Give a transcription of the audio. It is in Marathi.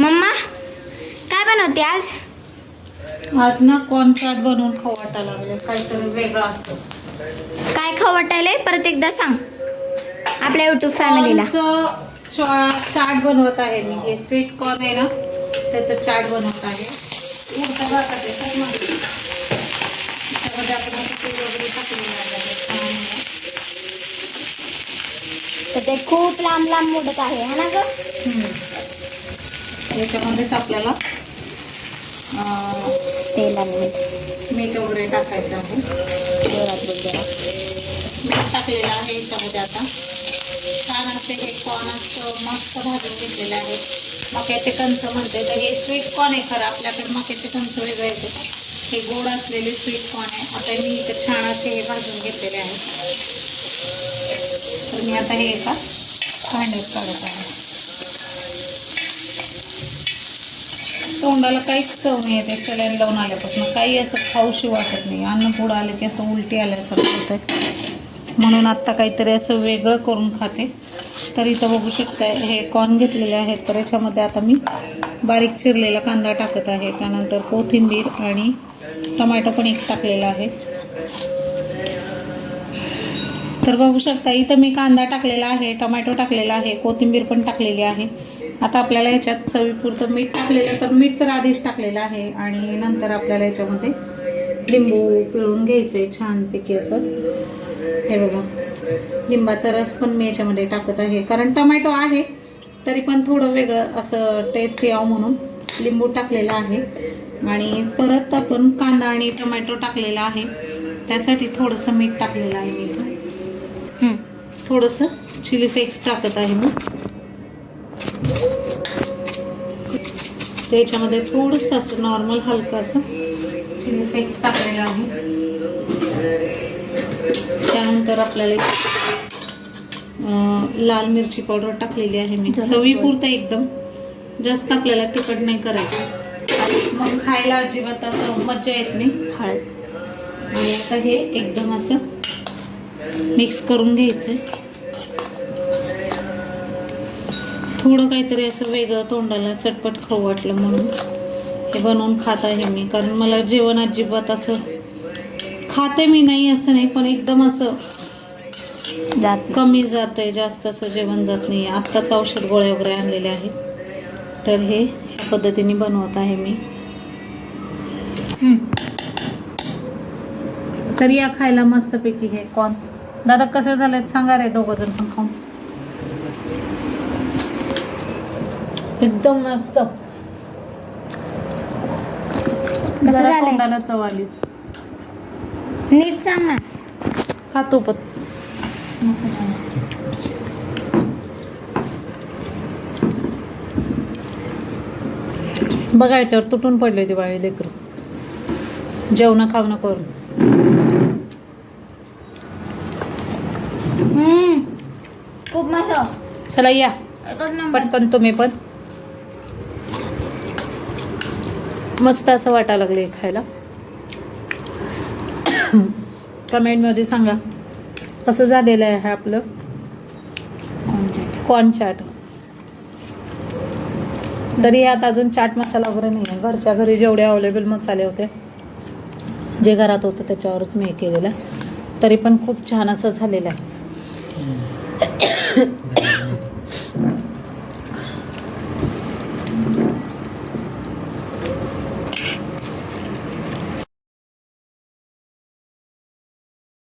मम्मा काय बनवते आज आज ना कॉर्न चाट बनवून खाऊ वाटायला लागले काहीतरी वेगळं असं काय खाऊ वाटायलंय परत एकदा सांग आपल्या युट्यूब फॅमिलीला कॉर्नचं चाट बनवत आहे मी हे स्वीट कॉर्न आहे ना त्याचं चाट बनवत आहे उडतं भातात आहे, खूप मस्त. त्याच्यामध्ये आपण असं तेल वगैरे टाकलेलं आहे. छान आहे. तर ते खूप लांब लांब मोडत आहे है ना ग हम्म. याच्यामध्येच आपल्याला अं, तेल आणि मीठ. वगैरे टाकायचं आहे. जोरात. मीठ टाकलेलं आहे याच्यामध्ये आता. छान असे हे कॉर्न असं मस्त भाजून घेतलेले आहे. मक्याचे कंच म्हणते तर हे स्वीट कॉर्न आहे खरं आपल्याकडे मक्याचे कंच वेगळे येते हे गोड असलेले स्वीट कॉर्न आहे. आता मी इथे छान असे हे भाजून घेतलेले आहे. तर मी आता हे एका भांड्यात काढत आहे. तोंडाला काहीच चव नाही येते. सलाईन लावून आल्यापासून. काही असं खाऊशी वाटत नाही. अन्न पुढं आलं की असं उलटी आल्यासारखं होतं म्हणून आत्ता काहीतरी असं वेगळं करून खाते. तर इथं बघू शकता हे कॉर्न घेतलेले आहेत. तर याच्यामध्ये आता मी बारीक चिरलेला कांदा टाकत आहे. त्यानंतर कोथिंबीर आणि टोमॅटो पण एक टाकलेला आहे. तर बघू शकता इथं मी कांदा टाकलेला आहे टोमॅटो टाकलेला आहे कोथिंबीर पण टाकलेली आहे. आता आपल्याला ह्याच्यात चवीपुरतं मीठ टाकलेलं तर मीठ तर आधीच टाकलेलं आहे. आणि नंतर आपल्याला याच्यामध्ये लिंबू पिळून घ्यायचं आहे छानपैकी असं. हे बघा. लिंबाचा रस पण मी याच्यामध्ये टाकत आहे. कारण टोमॅटो आहे तरी पण थोडं वेगळं असं टेस्ट यावं म्हणून लिंबू टाकलेला आहे. आणि परत आपण कांदा आणि टोमॅटो टाकलेला आहे. त्यासाठी थोडंसं मीठ टाकलेलं आहे मी. थोडंसं चिली फ्लेक्स टाकत आहे मी. त्याच्यामध्ये थोडंसं असं नॉर्मल हलकं असं चिली फ्लेक्स टाकलेलं आहे. त्यानंतर आपल्याला लाल मिरची पावडर टाकलेली आहे मी. चवीपुरतं एकदम. जास्त आपल्याला तिखट नाही करायचं. मग खायला अजिबात असं मज्जा येत नाही. हळद. आणि आता हे एकदम असं मिक्स करून घ्यायचं थोडं काहीतरी असं वेगळं तोंडाला चटपट खाऊ वाटलं म्हणून हे बनवून खात आहे मी. कारण मला जेवण अजिबात असं खाते मी नाही असं नाही पण एकदम असं जात कमी जात आहे जास्त असं जेवण जात नाही. आत्ताच औषध गोळ्या वगैरे आणलेले आहेत. तर हे ह्या पद्धतीने बनवत आहे मी. तर या खायला मस्तपैकी हे कॉर्न दादा कसं झालं सांगा रे दोघं जण पण खाऊन. एकदम मस्त. कसं जरा झालंय? तोंडाला चव आली. नीट सांग ना. खातो पण. बघा याच्यावर तुटून पडले ते बाळी लेकरं. जेवण खावणं करून. हम्म. खूप मस्त चला या. एकच नंबर. पटकन तुम्ही पण. मस्त असं वाटायला लागले खायला. कमेंटमध्ये सांगा. कसं झालेलं आहे हे आपलं? कॉर्न चाट तरी ह्यात अजून चाट मसाला वगैरे नाही आहे घरच्या घरी जेवढे अवेलेबल मसाले होते जे घरात होतं त्याच्यावरच मी हे केलेलं तरी पण खूप छान असं झालेलं आहे.